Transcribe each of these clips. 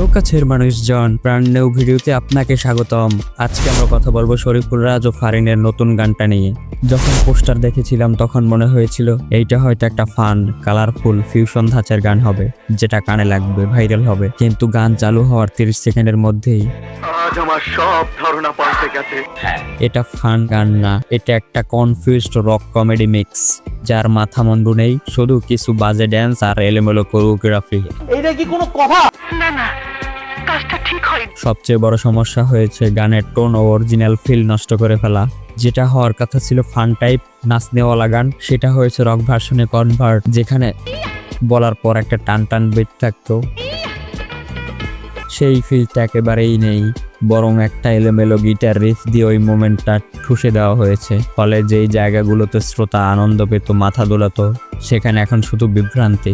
Hello কাছের মানুষজন প্রাণ নেও ভিডিওতে আপনাকে স্বাগতম। আজকে আমরা কথা বলব শরীফুল রাজ ও ফারিনের নতুন গানটা নিয়ে। যখন পোস্টার দেখেছিলাম তখন মনে হয়েছিল এইটা হয়তো একটা ফান কালারফুল ফিউশন ধাঁচের গান হবে যেটা কানে লাগবে ভাইরাল হবে। কিন্তু গান চালু হওয়ার তিরিশ সেকেন্ডের মধ্যেই আজ আমার সব ধারণা পাল্টে গেছে। এটা ফান গান না এটা একটা কনফিউজড রক কমেডি মিক্স যার মাথা মন্ডু নেই শুধু কিছু বাজে ড্যান্স আর এলোমেলো কোরিওগ্রাফি এইটা কি কোনো কথা? সবচেয়ে বড় সমস্যা হয়েছে গানের টোন ও অরিজিনাল ফিল নষ্ট করে ফেলা। যেটা হওয়ার কথা ছিল ফান টাইপ নাচনেওয়ালা গান সেটা হয়েছে রক ভার্সনে কনভার্ট যেখানে বলার পর একটা টান টান বেট থাকতো। সেই ফিলটা একেবারেই নেই বরং একটা এলোমেলো গিটার রিফ দিয়ে ওই মোমেন্টটা ঠুসে দেওয়া হয়েছে। ফলে যেই জায়গাগুলোতে শ্রোতা আনন্দ পেত মাথা দোলাতো সেখানে এখন শুধু বিভ্রান্তি।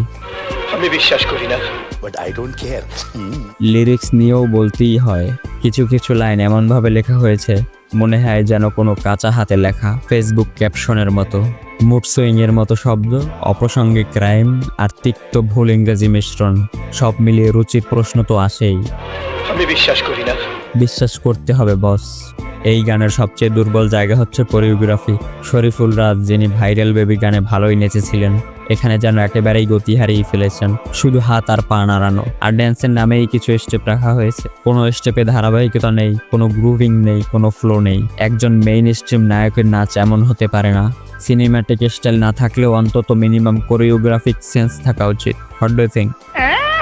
আমি বিশ্বাস করি না। But I don't care. Lyrics নিয়েও বলতেই হয়। কিছু কিছু লাইন এমনভাবে লেখা হয়েছে মনে হয় যেন কোনো কাঁচা হাতে লেখা ফেসবুক ক্যাপশনের মতো। মুড সুইং এর মতো শব্দ অপ্রাসঙ্গিক ক্রাইম আর তিক্ত ভুল ইংরেজি মিশ্রণ সব মিলিয়ে রুচির প্রশ্ন তো আসেই। আমি বিশ্বাস করি না। বিশ্বাস করতে হবে বস এই গানের সবচেয়ে দুর্বল জায়গা হচ্ছে কোরিওগ্রাফি। শরীফুল রাজ, যিনি ভাইরাল বেবি গানে ভালোই নেচেছিলেন, এখানে যেন একেবারেই গতি হারিয়ে ফেলেছেন। শুধু হাত আর পা নাড়ানো, আর ড্যান্সের নামেই কিছু স্টেপ রাখা হয়েছে। কোনো স্টেপে ধারাবাহিকতা নেই, কোনো গ্রুভিং নেই, কোনো ফ্লো নেই। একজন মেইন স্ট্রিম নায়কের নাচ এমন হতে পারে না। সিনেম্যাটিক স্টাইল না থাকলেও অন্তত মিনিমাম কোরিওগ্রাফিক সেন্স থাকা উচিত। হোয়াট ডু থিঙ্ক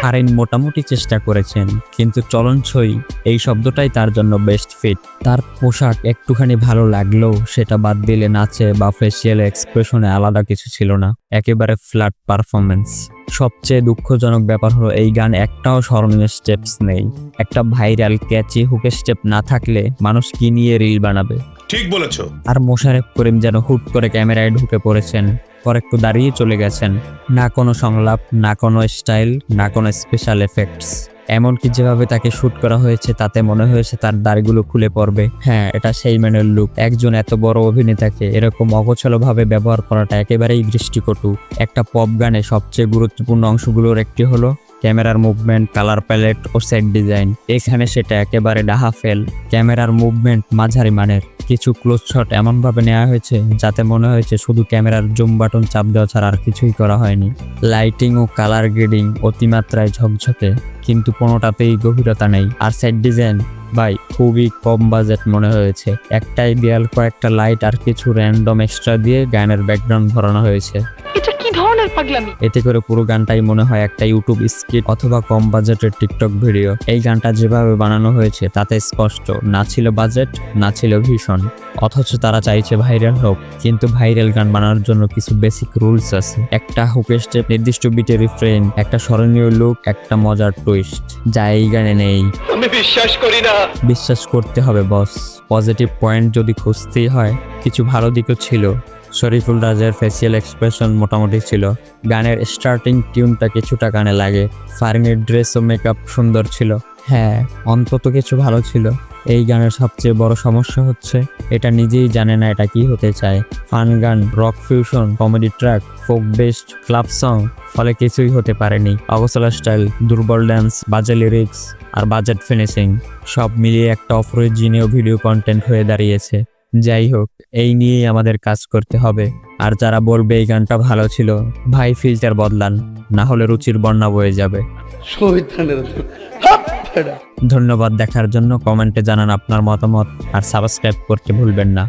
আরেন মোটামুটি চেষ্টা করেছেন কিন্তু চলনছই এই শব্দটাই তার জন্য বেস্ট ফিট তার পোশাক একটুখানি ভালো লাগলেও সেটা বাদ দিলে নাচে বা ফেসিয়াল এক্সপ্রেশনে আলাদা কিছু ছিল না একেবারে ফ্ল্যাট পারফরমেন্স সবচেয়ে দুঃখজনক ব্যাপার হলো এই গান একটাও স্মরণীয় স্টেপস নেই। একটা ভাইরাল ক্যাচি হুকে স্টেপ না থাকলে মানুষ কি নিয়ে রিল বানাবে? ঠিক বলেছ। আর মোশারেফ করিম যেন হুট করে ক্যামেরায় ঢুকে পড়েছেন পর একটু দাঁড়িয়ে চলে গেছেন। না কোনো সংলাপ, না কোনো স্টাইল, না কোনো স্পেশাল এফেক্টস এমনকি যেভাবে তাকে শ্যুট করা হয়েছে, তাতে মনে হয়েছে তার দাড়িগুলো খুলে পড়বে। হ্যাঁ এটা সেই ম্যানের লুক একজন এত বড় অভিনেতাকে এরকম অগোছলভাবে ব্যবহার করাটা একেবারেই দৃষ্টিকটু। একটা পপ গানে সবচেয়ে গুরুত্বপূর্ণ অংশগুলোর একটি হলো ক্যামেরার মুভমেন্ট কালার প্যালেট ও সেট ডিজাইন এখানে সেটা একেবারে ডাহা ফেল ক্যামেরার মুভমেন্ট মাঝারি মানের। কিছু ক্লোজ শট এমনভাবে নেওয়া হয়েছে যাতে মনে হয়েছে শুধু ক্যামেরার জুম বাটন চাপ দেওয়া ছাড়া আর কিছুই করা হয়নি। লাইটিং ও কালার গ্রেডিং অতিমাত্রায় ঝকঝকে, কিন্তু কোনোটাতেই গভীরতা নেই। আর সেট ডিজাইন বাই খুবই কম বাজেট মনে হয়েছে। একটাই দেয়াল কয়েকটা লাইট আর কিছু র্যান্ডম এক্সট্রা দিয়ে গানের ব্যাকগ্রাউন্ড ভরানো হয়েছে। ধরনের পাগলামি? এতে করে পুরো গানটাই মনে হয় একটা ইউটিউব স্কিট অথবা কম বাজেটের টিকটক ভিডিও এই গানটা যেভাবে বানানো হয়েছে তাতে স্পষ্ট না ছিল বাজেট না ছিল ভীষণ। অথচ তারা চাইছে ভাইরাল হোক কিন্তু ভাইরাল গান বানানোর জন্য কিছু বেসিক রুলস আছে। একটা হুক স্টেপ নির্দিষ্ট বিটে রিফ্রেন একটা স্মরণীয় লুক একটা মজার টুইস্ট যা এই গানে নেই। আমি বিশ্বাস করি না। বিশ্বাস করতে হবে বস পজিটিভ পয়েন্ট যদি খুঁজতেই হয় কিছু ভালো দিকও ছিল। শরীফুল রাজের ফেসিয়াল এক্সপ্রেশন মোটামুটি ছিল। গানের স্টার্টিং টিউনটা কিছুটা গানে লাগে। ফারিনের ড্রেস ও মেকআপ সুন্দর ছিল। হ্যাঁ অন্তত কিছু ভালো ছিল। এই গানের সবচেয়ে বড় সমস্যা হচ্ছে, এটা নিজেই জানে না এটা কি হতে চায়। ফান গান rock fusion comedy track folk best club song ফলে কিছুই হতে পারেনি। অগোছলা স্টাইল দুর্বল ড্যান্স বাজে লিরিক্স আর বাজেট ফিনিশিং সব মিলিয়ে একটা অপ্রয়োজনীয় ভিডিও কন্টেন্ট হয়ে দাঁড়িয়েছে। যাই হোক এই নিয়েই আমাদের কাজ করতে হবে। আর যারা বলবে এই গানটা ভালো ছিল ভাই ফিল্টার বদলান না হলে রুচির বন্যা বয়ে যাবে। ধন্যবাদ দেখার জন্য কমেন্টে জানান আপনার মতামত আর সাবস্ক্রাইব করতে ভুলবেন না।